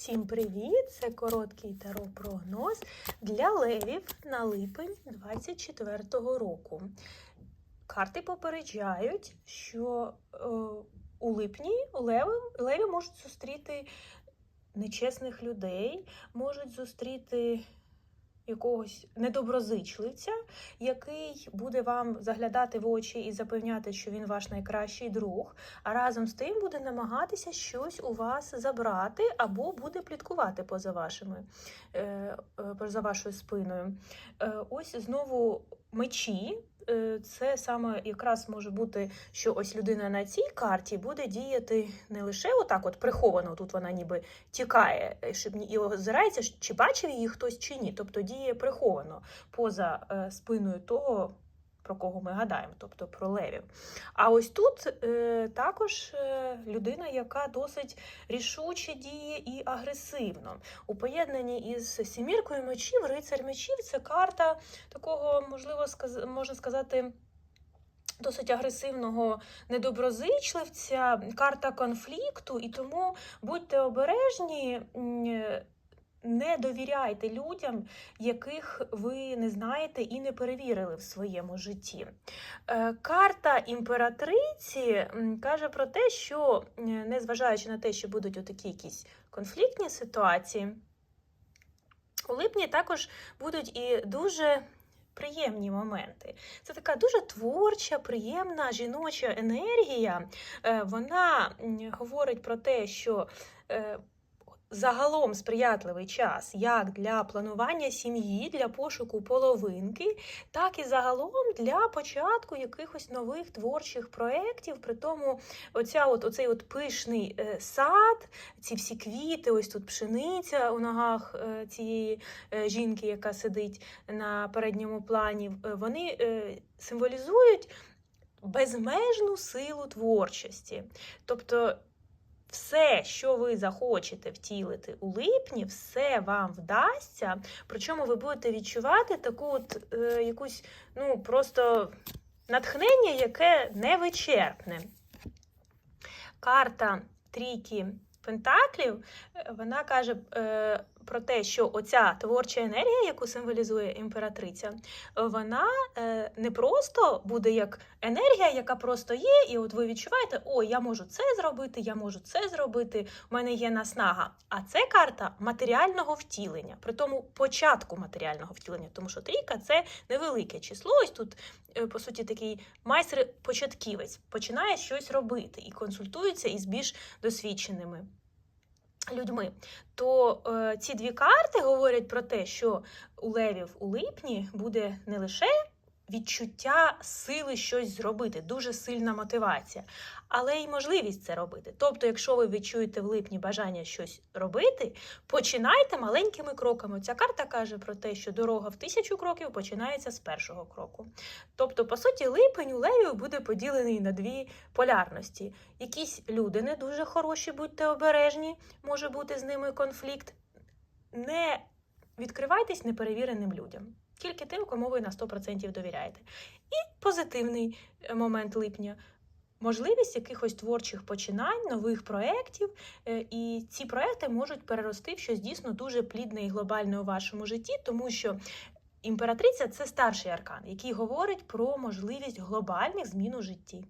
Всім привіт! Це короткий таро прогноз для левів на липень 24-го року. Карти попереджають, що е, у липні леви, леві можуть зустріти нечесних людей, можуть зустріти якогось недоброзичливця, який буде вам заглядати в очі і запевняти, що він ваш найкращий друг, а разом з тим буде намагатися щось у вас забрати або буде пліткувати поза вашими е, е, поза вашою спиною. Е, Ось знову мечі. Е, Це саме якраз може бути, що ось людина на цій карті буде діяти не лише отак, от приховано, тут вона ніби тікає, е, щоб і озирається, чи бачив її хтось чи ні. Тобто діє приховано поза е, спиною того, про кого ми гадаємо, тобто про левів. А ось тут е, також е, людина, яка досить рішуче діє і агресивно. У поєднанні із сіміркою мечів, рицар мечів це карта такого, можливо, сказ... можна сказати. Досить агресивного недоброзичливця, карта конфлікту, і тому будьте обережні, не довіряйте людям, яких ви не знаєте і не перевірили в своєму житті. Е, Карта імператриці каже про те, що е, незважаючи на те, що будуть отакі якісь конфліктні ситуації, у липні також будуть і дуже приємні моменти. Це така дуже творча, приємна жіноча енергія. Е, Вона говорить про те, що загалом сприятливий час як для планування сім'ї, для пошуку половинки, так і загалом для початку якихось нових творчих проєктів. При тому, оця от, оцей от пишний е, сад, ці всі квіти, ось тут пшениця у ногах е, цієї е, жінки, яка сидить на передньому плані, вони символізують безмежну силу творчості. Тобто все, що ви захочете втілити у липні, все вам вдасться. Причому ви будете відчувати таку от е, якусь, ну просто натхнення, яке невичерпне. Карта трійки Пентаклів, е, вона каже е, про те, що оця творча енергія, яку символізує імператриця, вона е, не просто буде як енергія, яка просто є, і от ви відчуваєте, о, я можу це зробити, я можу це зробити, у мене є наснага. А це карта матеріального втілення, при тому початку матеріального втілення, тому що трійка це невелике число. Ось тут, е, по суті, такий майстер-початківець починає щось робити і консультується із більш досвідченими. Людьми, то е, ці дві карти говорять про те, що у левів у липні буде не лише відчуття сили щось зробити, дуже сильна мотивація, але й можливість це робити. Тобто, якщо ви відчуєте в липні бажання щось робити, починайте маленькими кроками. Ця карта каже про те, що дорога в тисячу кроків починається з першого кроку. Тобто, по суті, липень у левів буде поділений на дві полярності. Якісь люди не дуже хороші, будьте обережні, може бути з ними конфлікт. Не відкривайтесь неперевіреним людям, тільки тим, кому ви на 100% довіряєте. І позитивний е, момент липня. Можливість якихось творчих починань, нових проєктів, е, і ці проекти можуть перерости в щось дійсно дуже плідне і глобальне у вашому житті, тому що імператриця це старший аркан, який говорить про можливість глобальних змін у житті.